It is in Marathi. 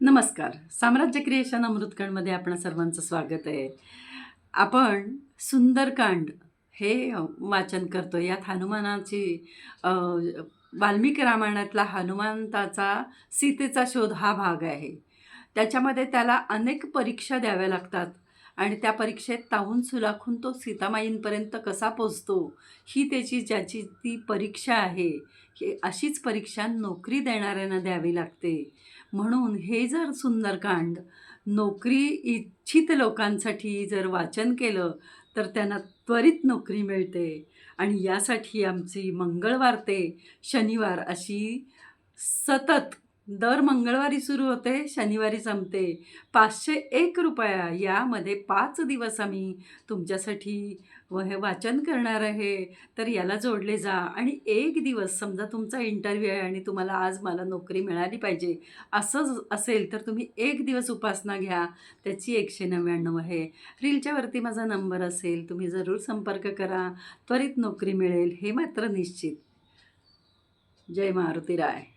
नमस्कार. साम्राज्य क्रिएशन अमृतकांडमध्ये आपण सर्वांचं स्वागत आहे. आपण सुंदरकांड हे वाचन करतो यात हनुमानाची वाल्मिकी रामायणातला हनुमंताचा सीतेचा शोध हा भाग आहे. त्याच्यामध्ये त्याला अनेक परीक्षा द्याव्या लागतात. आणि त्या परीक्षेत ताहून सुलाखून तो सीतामाईंपर्यंत कसा पोचतो? ही त्याची ज्याची ती परीक्षा आहे ही अशीच परीक्षा नोकरी देणाऱ्यांना द्यावी लागते. म्हणून हे जर सुंदरकांड नोकरी इच्छित लोकांसाठी जर वाचन केलं तर त्यांना त्वरित नोकरी मिळते. आणि यासाठी आमची मंगळवार ते शनिवार अशी सतत दर मंगळवारी सुरू होते शनिवारी संपते. पाचशे एक रुपया यामध्ये पाच दिवस आम्ही तुमच्यासाठी व हे वाचन करणार आहे. तर याला जोडले जा. आणि एक दिवस समजा तुमचा इंटरव्ह्यू आहे आणि तुम्हाला आज मला नोकरी मिळाली पाहिजे असं असेल तर तुम्ही एक दिवस उपासना घ्या. त्याची एकशे नव्याण्णव आहे. रीलच्या वरती माझा नंबर असेल तुम्ही जरूर संपर्क करा. त्वरित नोकरी मिळेल हे मात्र निश्चित. जय मारुती राय.